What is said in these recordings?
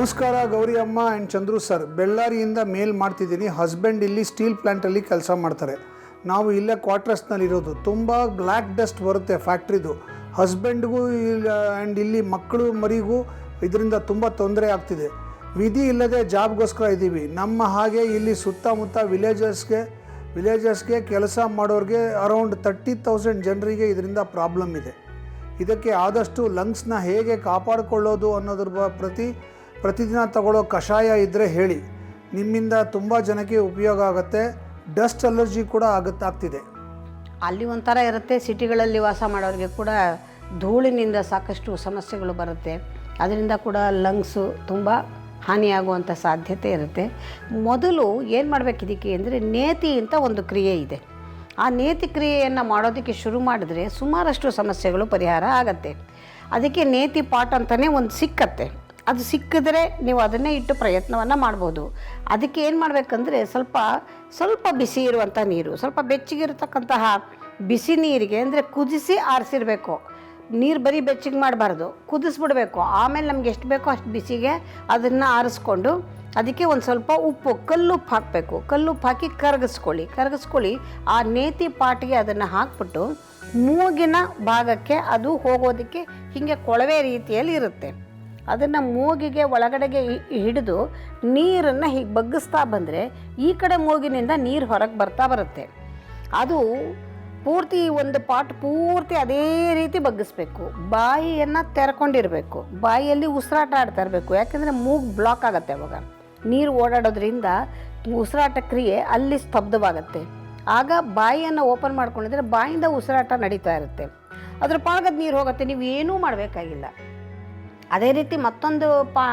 ನಮಸ್ಕಾರ ಗೌರಿ ಅಮ್ಮ and Chandru sir ಬೆಳ್ಳಾರಿಯಿಂದ ಮೇಲ್ ಮಾಡ್ತಿದ್ದೀನಿ. ಹಸ್ಬೆಂಡ್ ಇಲ್ಲಿ ಸ್ಟೀಲ್ ಪ್ಲ್ಯಾಂಟಲ್ಲಿ ಕೆಲಸ ಮಾಡ್ತಾರೆ. ನಾವು ಇಲ್ಲೇ ಕ್ವಾರ್ಟರ್ಸ್ನಲ್ಲಿರೋದು ತುಂಬ ಬ್ಲ್ಯಾಕ್ ಡಸ್ಟ್ ಬರುತ್ತೆ ಫ್ಯಾಕ್ಟ್ರಿದು ಹಸ್ಬೆಂಡ್ಗೂ ಆ್ಯಂಡ್ ಇಲ್ಲಿ ಮಕ್ಕಳು, ಮರಿಗೂ ಇದರಿಂದ ತುಂಬ ತೊಂದರೆ ಆಗ್ತಿದೆ. ವಿಧಿ ಇಲ್ಲದೆ ಜಾಬ್ಗೋಸ್ಕರ ಇದ್ದೀವಿ. ನಮ್ಮ ಹಾಗೆ ಇಲ್ಲಿ ಸುತ್ತಮುತ್ತ ವಿಲೇಜಸ್ಗೆ ವಿಲೇಜಸ್ಗೆ ಕೆಲಸ ಮಾಡೋರಿಗೆ ಅರೌಂಡ್ ತರ್ಟಿ ತೌಸಂಡ್ ಜನರಿಗೆ ಇದರಿಂದ ಪ್ರಾಬ್ಲಮ್ ಇದೆ. ಇದಕ್ಕೆ ಆದಷ್ಟು ಲಂಗ್ಸ್ನ ಹೇಗೆ ಕಾಪಾಡಿಕೊಳ್ಳೋದು ಅನ್ನೋದ್ರ ಪ್ರತಿ ಪ್ರತಿದಿನ ತಗೊಳ್ಳೋ ಕಷಾಯ ಇದ್ದರೆ ಹೇಳಿ. ನಿಮ್ಮಿಂದ ತುಂಬ ಜನಕ್ಕೆ ಉಪಯೋಗ ಆಗುತ್ತೆ. ಡಸ್ಟ್ ಅಲರ್ಜಿ ಕೂಡ ಆಗುತ್ತಾಗ್ತಿದೆ ಅಲ್ಲಿ ಒಂಥರ ಇರುತ್ತೆ, ಸಿಟಿಗಳಲ್ಲಿ ವಾಸ ಮಾಡೋರಿಗೆ ಕೂಡ ಧೂಳಿನಿಂದ ಸಾಕಷ್ಟು ಸಮಸ್ಯೆಗಳು ಬರುತ್ತೆ. ಅದರಿಂದ ಕೂಡ ಲಂಗ್ಸು ತುಂಬ ಹಾನಿಯಾಗುವಂಥ ಸಾಧ್ಯತೆ ಇರುತ್ತೆ. ಮೊದಲು ಏನು ಮಾಡಬೇಕು ಇದಕ್ಕೆ ಅಂದರೆ ನೇತಿ ಅಂತ ಒಂದು ಕ್ರಿಯೆ ಇದೆ. ಆ ನೇತಿ ಕ್ರಿಯೆಯನ್ನು ಮಾಡೋದಕ್ಕೆ ಶುರು ಮಾಡಿದ್ರೆ ಸುಮಾರಷ್ಟು ಸಮಸ್ಯೆಗಳು ಪರಿಹಾರ ಆಗತ್ತೆ. ಅದಕ್ಕೆ ನೇತಿ ಪಾಟ್ ಅಂತಲೇ ಒಂದು ಸಿಕ್ಕತ್ತೆ. ಅದು ಸಿಕ್ಕಿದ್ರೆ ನೀವು ಅದನ್ನೇ ಇಟ್ಟು ಪ್ರಯತ್ನವನ್ನು ಮಾಡ್ಬೋದು. ಅದಕ್ಕೆ ಏನು ಮಾಡಬೇಕಂದ್ರೆ ಸ್ವಲ್ಪ ಸ್ವಲ್ಪ ಬಿಸಿ ಇರುವಂಥ ನೀರು, ಸ್ವಲ್ಪ ಬೆಚ್ಚಗಿರತಕ್ಕಂತಹ ಬಿಸಿ ನೀರಿಗೆ ಅಂದರೆ ಕುದಿಸಿ ಆರಿಸಿರ್ಬೇಕು. ನೀರು ಬರೀ ಬೆಚ್ಚಗೆ ಮಾಡಬಾರ್ದು, ಕುದಿಸ್ಬಿಡ್ಬೇಕು. ಆಮೇಲೆ ನಮ್ಗೆ ಎಷ್ಟು ಬೇಕೋ ಅಷ್ಟು ಬಿಸಿಗೆ ಅದನ್ನು ಆರಿಸ್ಕೊಂಡು ಅದಕ್ಕೆ ಒಂದು ಸ್ವಲ್ಪ ಉಪ್ಪು, ಕಲ್ಲುಪ್ಪು ಹಾಕಬೇಕು. ಕಲ್ಲುಪ್ಪು ಹಾಕಿ ಕರಗಿಸ್ಕೊಳ್ಳಿ. ಕರಗಿಸ್ಕೊಳ್ಳಿ, ಆ ನೇತಿ ಪಾಟಿಗೆ ಅದನ್ನು ಹಾಕ್ಬಿಟ್ಟು ಮೂಗಿನ ಭಾಗಕ್ಕೆ ಅದು ಹೋಗೋದಕ್ಕೆ ಹೀಗೆ ಕೊಳವೆ ರೀತಿಯಲ್ಲಿ ಇರುತ್ತೆ. ಅದನ್ನು ಮೂಗಿಗೆ ಒಳಗಡೆಗೆ ಹಿಡಿದು ನೀರನ್ನು ಹೀಗೆ ಬಗ್ಗಿಸ್ತಾ ಬಂದರೆ ಈ ಕಡೆ ಮೂಗಿನಿಂದ ನೀರು ಹೊರಗೆ ಬರ್ತಾ ಬರುತ್ತೆ. ಅದು ಪೂರ್ತಿ ಒಂದು ಪಾಟ್ ಪೂರ್ತಿ ಅದೇ ರೀತಿ ಬಗ್ಗಿಸ್ಬೇಕು. ಬಾಯಿಯನ್ನು ತೆರ್ಕೊಂಡಿರಬೇಕು. ಬಾಯಿಯಲ್ಲಿ ಉಸಿರಾಟ ಆಡ್ತಾ ಇರಬೇಕು. ಯಾಕೆಂದರೆ ಮೂಗು ಬ್ಲಾಕ್ ಆಗುತ್ತೆ ಅವಾಗ. ನೀರು ಓಡಾಡೋದ್ರಿಂದ ಉಸಿರಾಟ ಕ್ರಿಯೆ ಅಲ್ಲಿ ಸ್ತಬ್ಧವಾಗುತ್ತೆ. ಆಗ ಬಾಯಿಯನ್ನು ಓಪನ್ ಮಾಡ್ಕೊಂಡಿದ್ರೆ ಬಾಯಿಂದ ಉಸಿರಾಟ ನಡೀತಾ ಇರುತ್ತೆ. ಅದ್ರ ಪಾಗದ ನೀರು ಹೋಗುತ್ತೆ. ನೀವು ಏನೂ ಮಾಡಬೇಕಾಗಿಲ್ಲ. ಅದೇ ರೀತಿ ಮತ್ತೊಂದು ಪಾ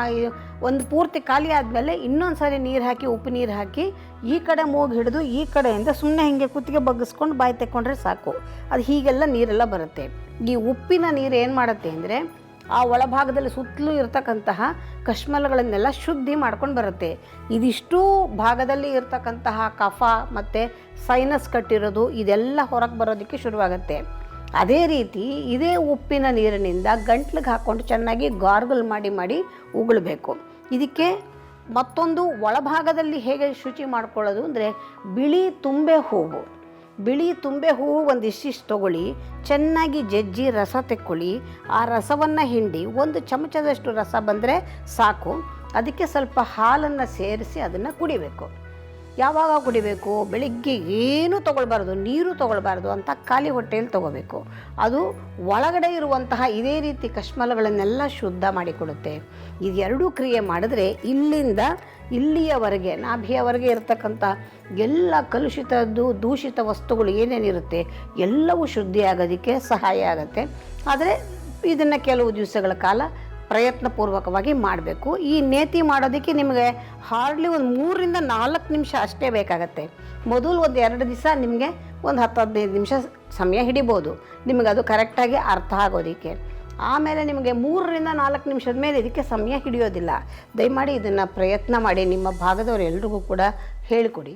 ಒಂದು ಪೂರ್ತಿ ಖಾಲಿ ಆದಮೇಲೆ ಇನ್ನೊಂದು ಸಾರಿ ನೀರು ಹಾಕಿ, ಉಪ್ಪು ನೀರು ಹಾಕಿ ಈ ಕಡೆ ಮೂಗು ಹಿಡಿದು ಈ ಕಡೆಯಿಂದ ಸುಮ್ಮನೆ ಹಿಂಗೆ ಕುತ್ತಿಗೆ ಬಗ್ಗಿಸ್ಕೊಂಡು ಬಾಯಿ ತೆಕ್ಕೊಂಡ್ರೆ ಸಾಕು. ಅದು ಹೀಗೆಲ್ಲ ನೀರೆಲ್ಲ ಬರುತ್ತೆ. ಈ ಉಪ್ಪಿನ ನೀರು ಏನು ಮಾಡುತ್ತೆ ಅಂದರೆ ಆ ಒಳಭಾಗದಲ್ಲಿ ಸುತ್ತಲೂ ಇರತಕ್ಕಂತಹ ಕಶ್ಮಲಗಳನ್ನೆಲ್ಲ ಶುದ್ಧಿ ಮಾಡ್ಕೊಂಡು ಬರುತ್ತೆ. ಇದಿಷ್ಟೂ ಭಾಗದಲ್ಲಿ ಇರತಕ್ಕಂತಹ ಕಫ ಮತ್ತು ಸೈನಸ್ ಕಟ್ಟಿರೋದು ಇದೆಲ್ಲ ಹೊರಗೆ ಬರೋದಕ್ಕೆ ಶುರುವಾಗುತ್ತೆ. ಅದೇ ರೀತಿ ಇದೇ ಉಪ್ಪಿನ ನೀರಿನಿಂದ ಗಂಟ್ಲಿಗೆ ಹಾಕ್ಕೊಂಡು ಚೆನ್ನಾಗಿ ಗಾರ್ಗಲ್ ಮಾಡಿ ಮಾಡಿ ಉಗುಳಬೇಕು. ಇದಕ್ಕೆ ಮತ್ತೊಂದು ಒಳಭಾಗದಲ್ಲಿ ಹೇಗೆ ಶುಚಿ ಮಾಡ್ಕೊಳ್ಳೋದು ಅಂದರೆ ಬಿಳಿ ತುಂಬೆ ಹೂವು. ಬಿಳಿ ತುಂಬೆ ಹೂವು ಒಂದು ಇಷ್ಟಿಷ್ಟು ತೊಗೊಳ್ಳಿ, ಚೆನ್ನಾಗಿ ಜಜ್ಜಿ ರಸ ತೆಕ್ಕೊಳ್ಳಿ. ಆ ರಸವನ್ನು ಹಿಂಡಿ ಒಂದು ಚಮಚದಷ್ಟು ರಸ ಬಂದರೆ ಸಾಕು. ಅದಕ್ಕೆ ಸ್ವಲ್ಪ ಹಾಲನ್ನು ಸೇರಿಸಿ ಅದನ್ನು ಕುಡಿಬೇಕು. ಯಾವಾಗ ಕುಡಿಬೇಕು? ಬೆಳಿಗ್ಗೆ ಏನೂ ತೊಗೊಳ್ಬಾರ್ದು, ನೀರು ತೊಗೊಳ್ಬಾರ್ದು ಅಂತ ಖಾಲಿ ಹೊಟ್ಟೆಯಲ್ಲಿ ತೊಗೋಬೇಕು. ಅದು ಒಳಗಡೆ ಇರುವಂತಹ ಇದೇ ರೀತಿ ಕಶ್ಮಲಗಳನ್ನೆಲ್ಲ ಶುದ್ಧ ಮಾಡಿಕೊಡುತ್ತೆ. ಇದೆರಡೂ ಕ್ರಿಯೆ ಮಾಡಿದ್ರೆ ಇಲ್ಲಿಂದ ಇಲ್ಲಿಯವರೆಗೆ, ನಾಭಿಯವರೆಗೆ ಇರತಕ್ಕಂಥ ಎಲ್ಲ ಕಲುಷಿತದ್ದು, ದೂಷಿತ ವಸ್ತುಗಳು ಏನೇನಿರುತ್ತೆ, ಎಲ್ಲವೂ ಶುದ್ಧಿ ಆಗೋದಕ್ಕೆ ಸಹಾಯ ಆಗುತ್ತೆ. ಆದರೆ ಇದನ್ನು ಕೆಲವು ದಿವಸಗಳ ಕಾಲ ಪ್ರಯತ್ನಪೂರ್ವಕವಾಗಿ ಮಾಡಬೇಕು. ಈ ನೇತಿ ಮಾಡೋದಕ್ಕೆ ನಿಮಗೆ ಹಾರ್ಡ್ಲಿ ಒಂದು ಮೂರರಿಂದ ನಾಲ್ಕು ನಿಮಿಷ ಅಷ್ಟೇ ಬೇಕಾಗತ್ತೆ. ಮೊದಲು ಒಂದು ಎರಡು ದಿವಸ ನಿಮಗೆ ಒಂದು ಹತ್ತು ಹದಿನೈದು ನಿಮಿಷ ಸಮಯ ಹಿಡಿಬೋದು. ನಿಮಗೆ ಅದು ಕರೆಕ್ಟಾಗಿ ಅರ್ಥ ಆಗೋದಕ್ಕೆ. ಆಮೇಲೆ ನಿಮಗೆ ಮೂರರಿಂದ ನಾಲ್ಕು ನಿಮಿಷದ ಮೇಲೆ ಇದಕ್ಕೆ ಸಮಯ ಹಿಡಿಯೋದಿಲ್ಲ. ದಯಮಾಡಿ ಇದನ್ನು ಪ್ರಯತ್ನ ಮಾಡಿ. ನಿಮ್ಮ ಭಾಗದವರೆಲ್ರಿಗೂ ಕೂಡ ಹೇಳಿಕೊಡಿ.